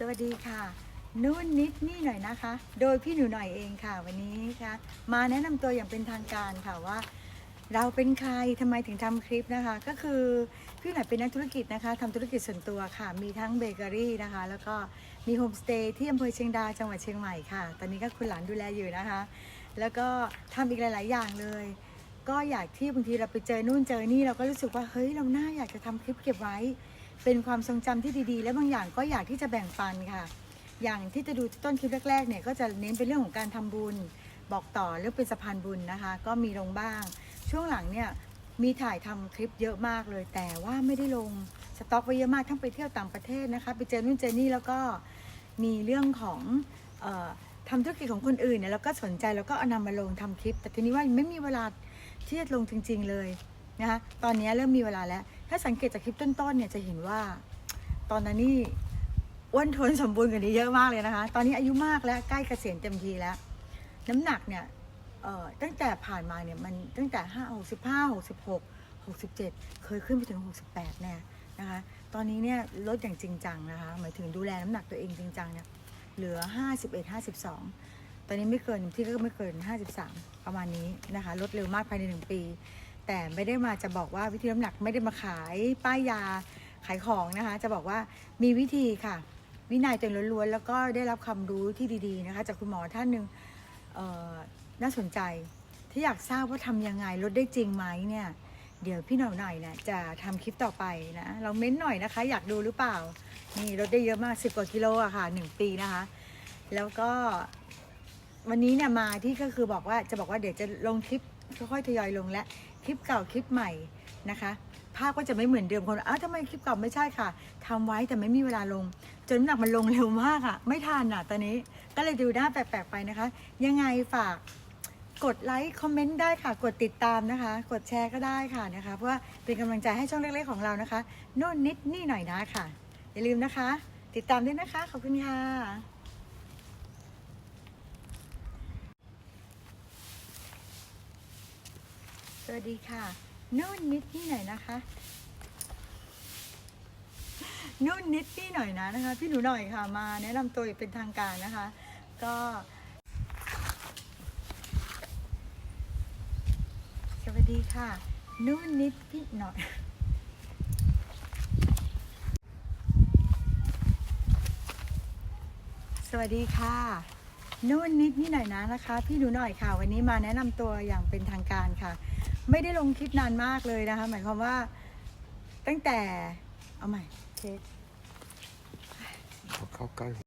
สวัสดีค่ะนุ่นนิดนี่หน่อยนะคะ โดยพี่หนูหน่อยเองค่ะ วันนี้ค่ะ มาแนะนำตัวอย่างเป็นทางการค่ะว่า เราเป็นใครทำไมถึงทำคลิปนะคะ ก็คือพี่หน่อยเป็นนักธุรกิจนะคะทำธุรกิจส่วนตัวค่ะ มีทั้งเบเกอรี่นะคะ แล้วก็มีโฮมสเตย์ที่อำเภอเชียงดาวจังหวัดเชียงใหม่ค่ะ ตอนนี้ก็คุณหลานดูแลอยู่นะคะ แล้วก็ทำอีกหลาย ๆ อย่างเลย ก็อยากที่บางทีเราไปเจอนู่นเจอนี่เราก็รู้สึกว่าเฮ้ยเราน่าอยากจะทำคลิปเก็บไว้ เป็นความทรงจำที่ดีๆ และบางอย่างก็อยากที่จะแบ่งปันค่ะ อย่างที่จะดูต้นคลิปแรกๆเนี่ยก็จะเน้นเป็นเรื่องของการทำบุญ บอกต่อเรื่องเป็นสะพานบุญนะคะ ก็มีลงบ้าง ช่วงหลังเนี่ยมีถ่ายทำคลิปเยอะมากเลย แต่ว่าไม่ได้ลงสต็อกไว้เยอะมากทั้งไปเที่ยวต่างประเทศนะคะ ไปเจอนู่นเจอนี่แล้วก็มีเรื่องของออทำธุรกิจของคนอื่นเนี่ยเราก็สนใจแล้วก็เอานำมาลงทำคลิป แต่ทีนี้ว่าไม่มีเวลาที่จะลงจริง ๆเลยนะคะตอนนี้เริ่มมีเวลาแล้ว ถ้าสังเกตจากคลิปต้นๆเนี่ยจะเห็นว่า ตอนนั้นนี่อ้วนทวนสมบูรณ์กว่านี้เยอะมากเลยนะคะ ตอนนี้อายุมากแล้วใกล้เกษียณเต็มทีแล้ว น้ำหนักเนี่ยตั้งแต่ผ่านมาเนี่ยมันตั้งแต่ห้าหกสิบห้าหกสิบหกหกสิบเจ็ดเคยขึ้นไปถึงหกสิบแปดเนี่ยนะคะตอนนี้เนี่ยลดอย่างจริงจังนะคะหมายถึงดูแลน้ำหนักตัวเองจริงจังเนี่ยเหลือห้าสิบเอ็ดห้าสิบสองตอนนี้ไม่เกินที่ก็ไม่เกินห้าสิบสามประมาณนี้นะคะลดเร็วมากภายในหนึ่งปี แต่ไม่ได้มาจะบอกว่าวิธีน้ำหนักไม่ได้มาขายป้ายยาขายของนะคะ จะบอกว่ามีวิธีค่ะ วินัยตัวเองล้วนๆแล้วก็ได้รับความรู้ที่ดีๆนะคะ จากคุณหมอท่านหนึ่งน่าสนใจ ที่อยากทราบว่าทำยังไงลดได้จริงไหมเนี่ย เดี๋ยวพี่หน่อยหน่อยๆเนี่ยจะทำคลิปต่อไปนะลองเม้นหน่อยนะคะ อยากดูหรือเปล่านี่ลดได้เยอะมากสิบกว่ากิโลอะค่ะหนึ่งปีนะคะ แล้วก็ วันนี้เนี่ยมาที่ก็คือบอกว่าจะบอกว่าเดี๋ยวจะลงคลิปค่อยๆทยอยลงและคลิปเก่าคลิปใหม่นะคะภาพก็จะไม่เหมือนเดิมคนอ้าวทำไมคลิปเก่าไม่ใช่ค่ะทำไว้แต่ไม่มีเวลาลง จนน้ำหนักมันลงเร็วมากอะไม่ทันอะตอนนี้ก็เลยดูหน้าแปลกๆไปนะคะ ยังไงฝากกดไลค์คอมเมนต์ได้ค่ะ กดติดตามนะคะ กดแชร์ก็ได้ค่ะนะคะ เพราะว่าเป็นกำลังใจให้ช่องเล็กๆของเรานะคะโน่นนิดนี่หน่อยนะค่ะ อย่าลืมนะคะ ติดตามด้วยนะคะ ขอบคุณค่ะ สวัสดีค่ะ นุ่นนิดนี่หน่อยนะคะ นุ่นนิดนี่หน่อยนะนะคะ พี่หนูหน่อยค่ะมาแนะนำตัวเป็นทางการนะคะ ก็สวัสดีค่ะ นุ่นนิดพี่หน่อยสวัสดีค่ะ นู่นนิดนี่หน่อยนะนะคะ พี่หนูหน่อยค่ะ วันนี้มาแนะนำตัวอย่างเป็นทางการค่ะ ไม่ได้ลงคลิปนานมากเลยนะคะ หมายความว่าตั้งแต่เอาใหม่เคเข้าใกล้